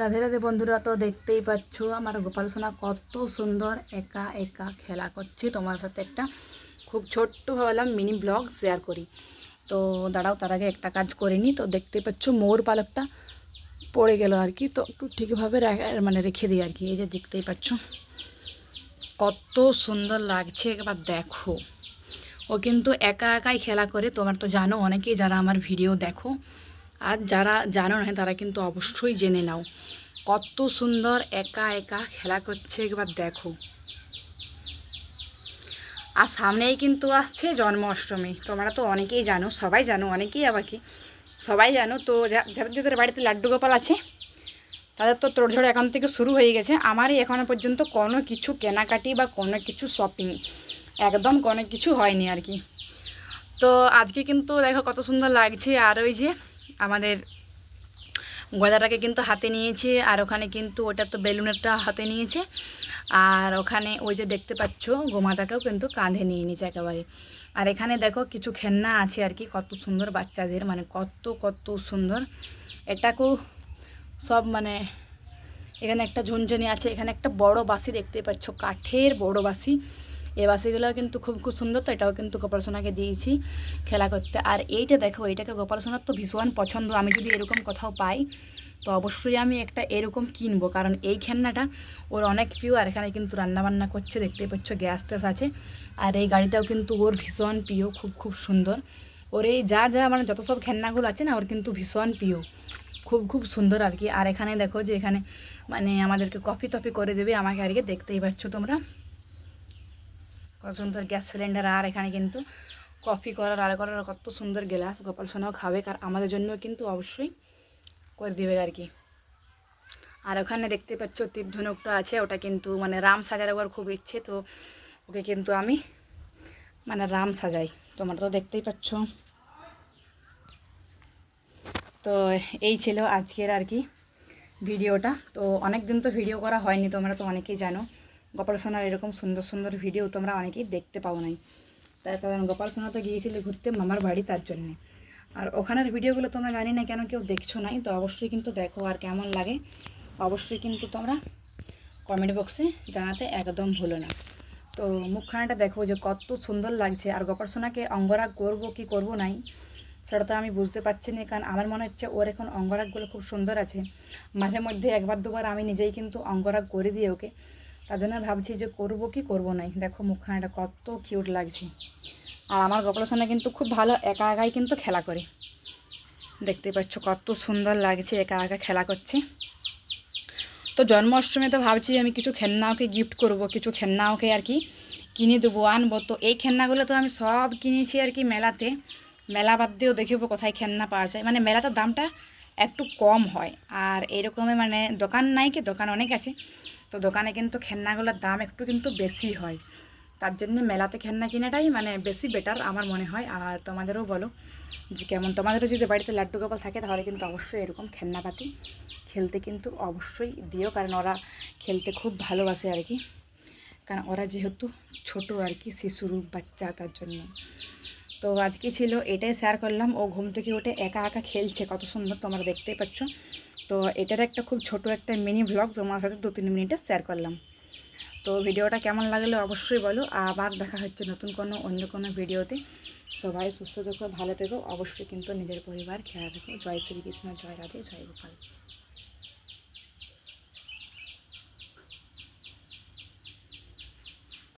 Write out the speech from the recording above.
রাধে রাধে বন্ধুরা, তো দেখতেই পাচ্ছ আমার গোপাল সোনা কত সুন্দর একা একা খেলা করছে। তোমার সাথে একটা খুব ছোট্ট ভাবলাম মিনি ব্লগ শেয়ার করি। তো দাঁড়াও, তার আগে একটা কাজ করিনি তো দেখতেই পাচ্ছ মোর পালকটা পড়ে গেল আর কি। তো একটু ঠিকভাবে মানে রেখে দিই আর কি। এই যে দেখতেই পাচ্ছ, কত সুন্দর লাগছে। একবার দেখো, ও কিন্তু একা একাই খেলা করে। তোমার তো জানো, অনেকেই যারা আমার ভিডিও দেখো আর যারা জানো না, তারা কিন্তু অবশ্যই জেনে নাও। কত সুন্দর একা একা খেলা করছে, একবার দেখো। আর সামনেই কিন্তু আসছে জন্মাষ্টমী। তোমরা তো অনেকেই জানো, সবাই জানো, অনেকেই আবার কি সবাই জানো তো যাদের যাদের বাড়িতে লাড্ডু গোপাল আছে, তাদের তো তোড়ঝড় এখন থেকে শুরু হয়ে গেছে। আমারই এখনও পর্যন্ত কোনো কিছু কেনাকাটি বা কোনো কিছু শপিং একদম কোনো কিছু হয়নি আর কি। তো আজকে কিন্তু দেখো কত সুন্দর লাগছে, আর ওই যে আমাদের গদাটাকে কিন্তু হাতে নিয়েছে, আর ওখানে কিন্তু ওটা তো বেলুনেরটা হাতে নিয়েছে। আর ওখানে ওই যে দেখতে পাচ্ছ, গোমাতাটাও কিন্তু কাঁধে নিয়ে নিয়েছে একেবারে। আর এখানে দেখো কিছু খেলনা আছে আর কি, কত সুন্দর বাচ্চাদের মানে কত কত সুন্দর। এটাকেও সব মানে এখানে একটা ঝুনঝুনি আছে, এখানে একটা বড় বাঁশি দেখতে পাচ্ছ, কাঠের বড় বাঁশি এই বাসিগুলো কিন্তু খুব খুব সুন্দর তো এটাও কিন্তু গোপাল সোনাকে দিয়েছি খেলা করতে। আর এইটা দেখো, এইটাকে গোপাল সোনার তো ভীষণ পছন্দ। আমি যদি এরকম কোথাও পাই, তো অবশ্যই আমি একটা এরকম কিনবো। কারণ এই খেলনাটা ওর অনেক প্রিয়, আর এখানে কিন্তু রান্নাবান্না করছে, দেখতেই পাচ্ছ গ্যাস ট্যাস আছে। আর এই গাড়িটাও কিন্তু ওর ভীষণ প্রিয়, খুব খুব সুন্দর। ওর এই যা যা মানে যত সব খেলনাগুলো আছে না, ওর কিন্তু ভীষণ প্রিয়। খুব খুব সুন্দর আর কি। আর এখানে দেখো যে এখানে মানে আমাদেরকে কফি টফি করে দেবে আমাকে আর কি, দেখতেই পাচ্ছ তোমরা। কত সুন্দর গ্যাস সিলিন্ডার আর এখানে কিন্তু কফি করার আর করার কত সুন্দর গ্লাস গোপাল সোনাও খাবে। আর আমাদের জন্য কিন্তু অবশ্যই করে দেবে আর কি। আর ওখানে দেখতে পাচ্ছ তীর্ধনুকটা আছে, ওটা কিন্তু মানে রাম সাজার একবার খুব ইচ্ছে, তো ওকে কিন্তু আমি মানে রাম সাজাই। তোমরা তো দেখতেই পাচ্ছ। তো এই ছিল আজকের আর কি ভিডিওটা। তো অনেক দিন তো ভিডিও করা হয়নি, তোমরা তো অনেকেই জানো। গোপাল সোনার এরকম সুন্দর সুন্দর ভিডিও তোমরা অনেকেই দেখতে পাও নাই। তার কারণ গোপাল সোনা তো গিয়েছিলে ঘুরতে মামার বাড়ি তার জন্যে। আর ওখানের ভিডিওগুলো তোমরা জানি না কেন কেউ দেখছ নাই, তো অবশ্যই কিন্তু দেখো আর কেমন লাগে। অবশ্যই কিন্তু তোমরা কমেন্ট বক্সে জানাতে একদম ভুলো না। তো মুখখানাটা দেখো যে কত সুন্দর লাগছে। আর গোপাল সোনাকে অঙ্গরাগ করব কি করব নাই, সেটা তো আমি বুঝতে পারছি না, কারণ আমার মনে হচ্ছে ওর এখন অঙ্গরাগগুলো খুব সুন্দর আছে। মাঝে মধ্যে একবার দুবার আমি নিজেই কিন্তু অঙ্গরাগ করে দিই ওকে। তার জন্য ভাবছি যে করব কি করব নাই দেখো মুখখানাটা কত কিউট লাগছে। আর আমার গোপাল সোনা কিন্তু খুব ভালো একা একাই কিন্তু খেলা করে। দেখতে পাচ্ছ কত সুন্দর লাগছে একা একা খেলা করছে। তো জন্মাষ্টমী তো ভাবছি আমি কিছু খেলনা ওকে গিফট করব, কিছু খেলনা ওকে আর কি কিনে দেবো, আনব। তো এই খেলনাগুলো তো আমি সব কিনেছি আর কি মেলাতে। মেলা বাদ দিয়েও দেখব কোথায় খেলনা পাওয়া যায়। মানে মেলাতে দামটা একটু কম হয়। আর এরকমই মানে দোকান নাই কি, দোকান অনেক আছে। তো দোকানে কিন্তু খেলনাগুলোর দাম একটু কিন্তু বেশি হয়। তার জন্য মেলাতে খেলনা কিনাটাই মানে বেশি বেটার আমার মনে হয়। আর তোমাদেরও বলো যে কেমন, তোমাদেরও যদি বাড়িতে লাড্ডু গোপাল থাকে তাহলে কিন্তু অবশ্যই এরকম খেলনাপাতি খেলতে কিন্তু অবশ্যই দিও। কারণ ওরা খেলতে খুব ভালোবাসে আর কি। কারণ ওরা যেহেতু ছোট আর কি শিশুর বাচ্চা তার জন্য। তো আজকে ছিল এটাই শেয়ার করলাম। ও ঘুম থেকে উঠে একা একা খেলছে। কত সুন্দর তোমরা দেখতেই পাচ্ছ। তো এটার একটা খুব ছোট একটা মিনি ব্লগ তোমার সাথে দু তিন মিনিটে শেয়ার করলাম। তো ভিডিওটা কেমন লাগল অবশ্যই বলো। আবার দেখা হচ্ছে নতুন কোনো, অন্য কোনো ভিডিওতে। সবাই সুস্থ থেকো, ভালো থেকো। অবশ্যই কিন্তু নিজের পরিবার, খেয়াল রেখো। জয় শ্রীকৃষ্ণ, জয় রাধে, জয় গোপাল।